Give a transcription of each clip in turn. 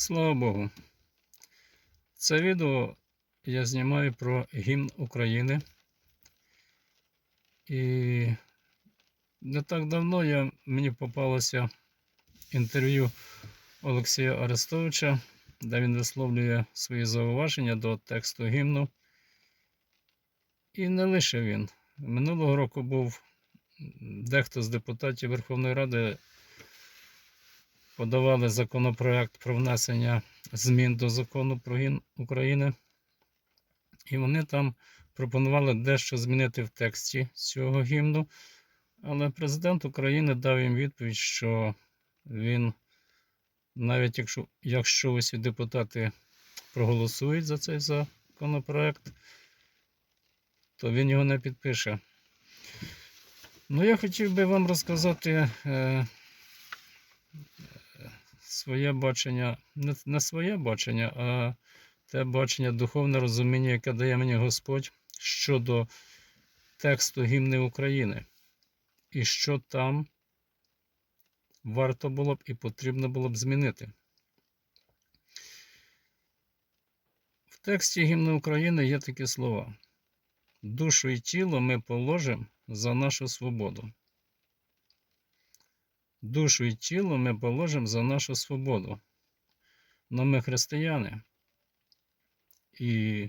Слава Богу. Це відео я знімаю про гімн України. І не так давно я, мені попалося інтерв'ю Олексія Арестовича, де він висловлює свої зауваження до тексту гімну. І не лише він. Минулого року був дехто з депутатів Верховної Ради подавали законопроект про внесення змін до закону про гімн України. І вони там пропонували дещо змінити в тексті цього гімну. Але президент України дав їм відповідь, що він, навіть якщо, якщо усі депутати проголосують за цей законопроект, то він його не підпише. Ну, я хотів би вам розказати е, своє бачення, не, не своє бачення, а те бачення, духовне розуміння, яке дає мені Господь щодо тексту гімни України. І що там варто було б і потрібно було б змінити. В тексті гімну України є такі слова. Душу і тіло ми положимо за нашу свободу. Душу і тіло ми положимо за нашу свободу. Но ми християни. І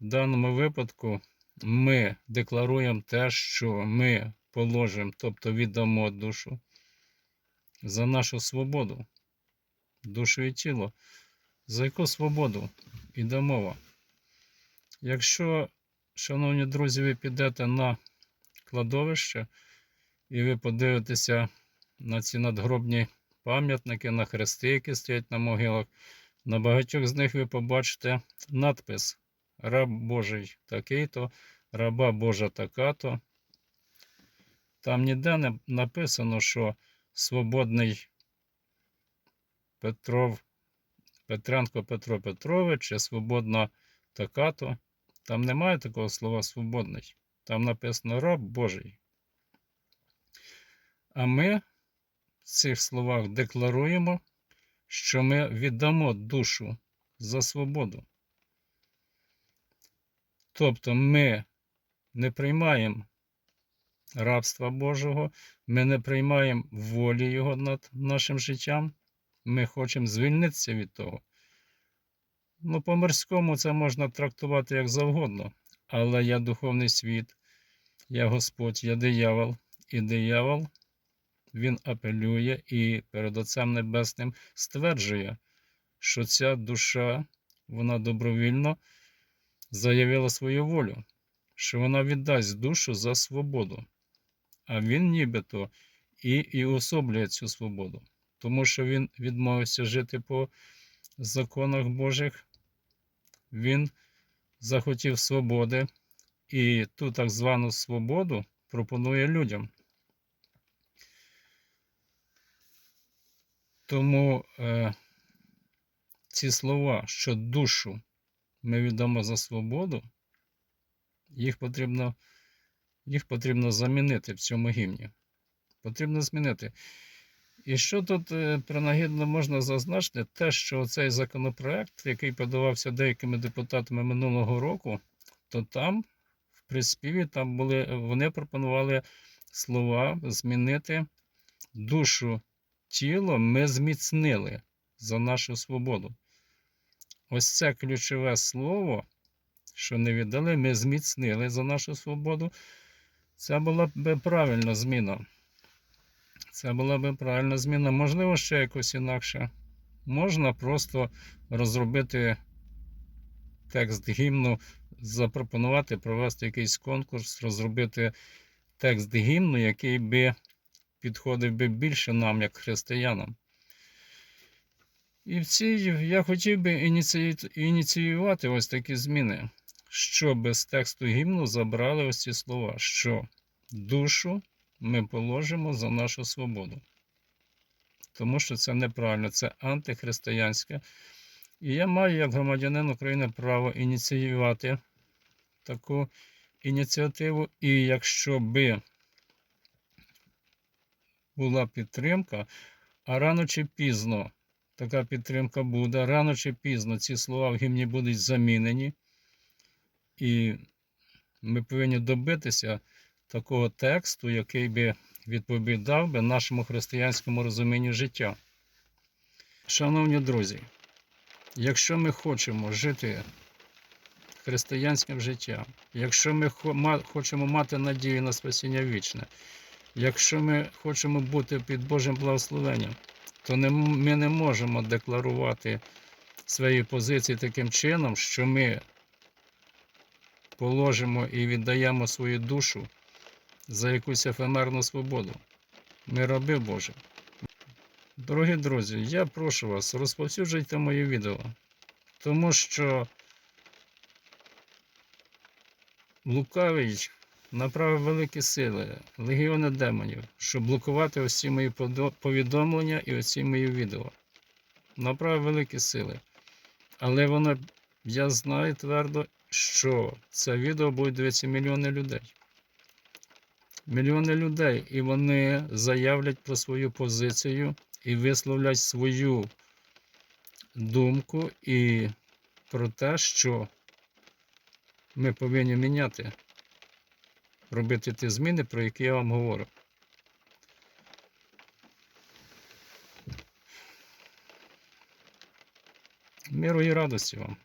в даному випадку ми декларуємо те, що ми положимо, тобто віддамо душу за нашу свободу, душу і тіло. За яку свободу іде мова? Якщо, шановні друзі, ви підете на кладовище і ви подивитеся на ці надгробні пам'ятники, на хрести, які стоять на могилах, на багатьох з них ви побачите надпис Раб Божий такий-то, раба Божа така-то. Там ніде не написано, що свободний Петров, Петренко Петро Петрович чи свободна така-то. Там немає такого слова свободний. Там написано раб Божий. А ми в цих словах декларуємо, що ми віддамо душу за свободу. Тобто ми не приймаємо рабства Божого, ми не приймаємо волі Його над нашим життям. Ми хочемо звільнитися від того. Ну, по-морському це можна трактувати як завгодно, але я духовний світ, я Господь, я диявол, і диявол, він апелює і перед Отцем Небесним стверджує, що ця душа, вона добровільно заявила свою волю, що вона віддасть душу за свободу. А він нібито і, і особлює цю свободу, тому що він відмовився жити по законах Божих, він захотів свободи, і ту так звану свободу пропонує людям. Тому е, ці слова, що душу ми віддамо за свободу, їх потрібно, їх потрібно замінити в цьому гімні. Потрібно змінити. І що тут е, принагідно можна зазначити, те, що цей законопроект, який подавався деякими депутатами минулого року, то там, в приспіві, там були, вони пропонували слова змінити душу, тіло ми зміцнили за нашу свободу. Ось це ключове слово, що не віддали, ми зміцнили за нашу свободу. Це була б правильна зміна. Це була б правильна зміна. Можливо, ще якось інакше. Можна просто розробити текст гімну, запропонувати, провести якийсь конкурс, розробити текст гімну, який би підходив би більше нам, як християнам. І в цій я хотів би ініці- ініціювати ось такі зміни, щоб з тексту гімну забрали ось ці слова, що душу ми положимо за нашу свободу. Тому що це неправильно, це антихристиянське. І я маю, як громадянин України, право ініціювати таку ініціативу. І якщо би була підтримка, а рано чи пізно така підтримка буде. Рано чи пізно ці слова в гімні будуть замінені. І ми повинні добитися такого тексту, який би відповідав би нашому християнському розумінню життя. Шановні друзі, якщо ми хочемо жити християнським життям, якщо ми хочемо мати надію на спасіння вічне, якщо ми хочемо бути під Божим благословенням, то не, ми не можемо декларувати свої позиції таким чином, що ми положимо і віддаємо свою душу за якусь ефемерну свободу. Ми раби Божі. Дорогі друзі, я прошу вас, розповсюджуйте мої відео, тому що лукавий направив великі сили, легіони демонів, щоб блокувати усі мої повідомлення і усі мої відео. Направив великі сили. Але воно, я знаю твердо, що це відео буде дивитися мільйони людей. Мільйони людей, і вони заявлять про свою позицію і висловлять свою думку і про те, що ми повинні міняти, робити ті зміни, про які я вам говорю. Миру і радості вам.